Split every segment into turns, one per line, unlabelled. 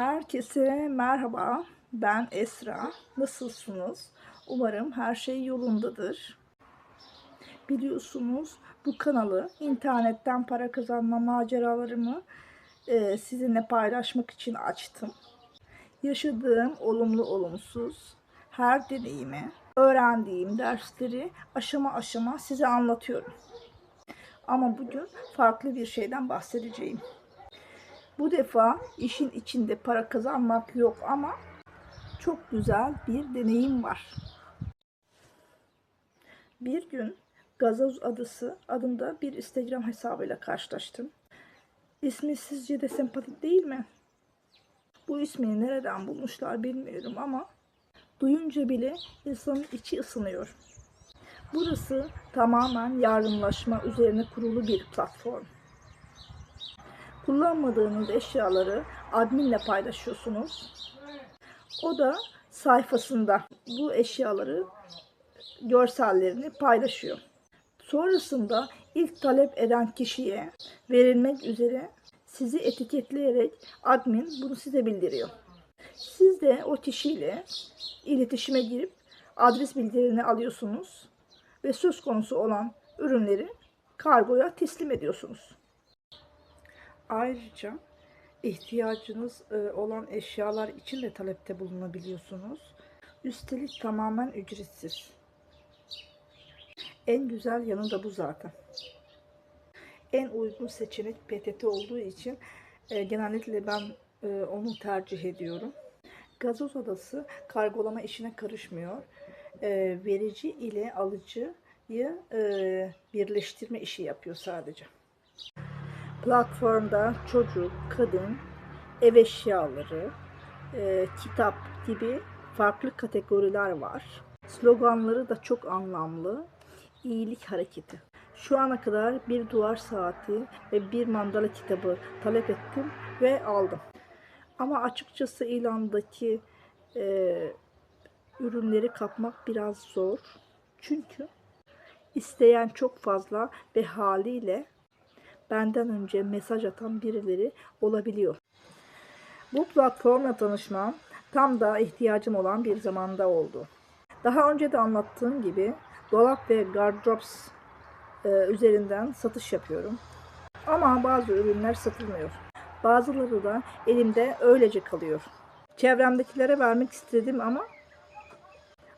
Herkese merhaba. Ben Esra. Nasılsınız? Umarım her şey yolundadır. Biliyorsunuz bu kanalı internetten para kazanma maceralarımı e, sizinle paylaşmak için açtım. Yaşadığım olumlu olumsuz her deneyimi, öğrendiğim dersleri aşama aşama size anlatıyorum. Ama bugün farklı bir şeyden bahsedeceğim. Bu defa işin içinde para kazanmak yok ama çok güzel bir deneyim var. Bir gün Gazoz Adısı adında bir Instagram hesabıyla karşılaştım. İsmi sizce de sempatik değil mi? Bu ismini nereden bulmuşlar bilmiyorum ama duyunca bile insanın içi ısınıyor. Burası tamamen yardımlaşma üzerine kurulu bir platform. Kullanmadığınız eşyaları adminle paylaşıyorsunuz. O da sayfasında bu eşyaları görsellerini paylaşıyor. Sonrasında ilk talep eden kişiye verilmek üzere sizi etiketleyerek admin bunu size bildiriyor. Siz de o kişiyle iletişime girip adres bildirini alıyorsunuz ve söz konusu olan ürünleri kargoya teslim ediyorsunuz. Ayrıca ihtiyacınız e, olan eşyalar için de talepte bulunabiliyorsunuz. Üstelik tamamen ücretsiz. En güzel yanı da bu zaten. En uygun seçenek PTT olduğu için e, genellikle ben e, onu tercih ediyorum. Gazoz odası kargolama işine karışmıyor. Verici ile alıcıyı birleştirme işi yapıyor sadece. Platformda çocuk, kadın, ev eşyaları, e, kitap gibi farklı kategoriler var. Sloganları da çok anlamlı. İyilik hareketi. Şu ana kadar bir duvar saati ve bir mandala kitabı talep ettim ve aldım. Ama açıkçası ilandaki e, ürünleri kapmak biraz zor. Çünkü isteyen çok fazla ve haliyle benden önce mesaj atan birileri olabiliyor. Bu platformla tanışmam tam da ihtiyacım olan bir zamanda oldu. Daha önce de anlattığım gibi dolap ve gardırops e, üzerinden satış yapıyorum. Ama bazı ürünler satılmıyor. Bazıları da elimde öylece kalıyor. Çevremdekilere vermek istedim ama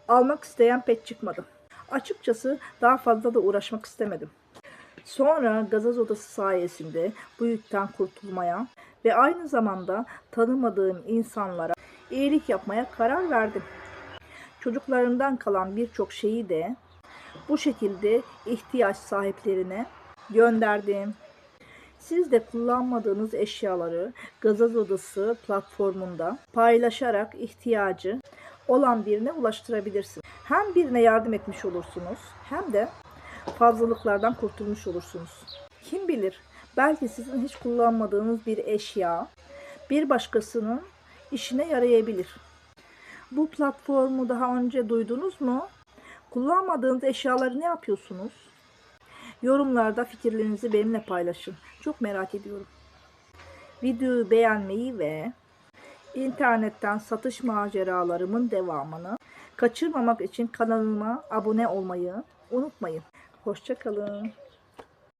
almak isteyen pek çıkmadı. Açıkçası daha fazla da uğraşmak istemedim. Sonra gazaz odası sayesinde bu yükten kurtulmaya ve aynı zamanda tanımadığım insanlara iyilik yapmaya karar verdim. Çocuklarından kalan birçok şeyi de bu şekilde ihtiyaç sahiplerine gönderdim. Siz de kullanmadığınız eşyaları Gazaz Odası platformunda paylaşarak ihtiyacı olan birine ulaştırabilirsiniz. Hem birine yardım etmiş olursunuz hem de fazlalıklardan kurtulmuş olursunuz. Kim bilir belki sizin hiç kullanmadığınız bir eşya bir başkasının işine yarayabilir. Bu platformu daha önce duydunuz mu? Kullanmadığınız eşyaları ne yapıyorsunuz? Yorumlarda fikirlerinizi benimle paylaşın. Çok merak ediyorum. Videoyu beğenmeyi ve internetten satış maceralarımın devamını kaçırmamak için kanalıma abone olmayı unutmayın. Hoşçakalın.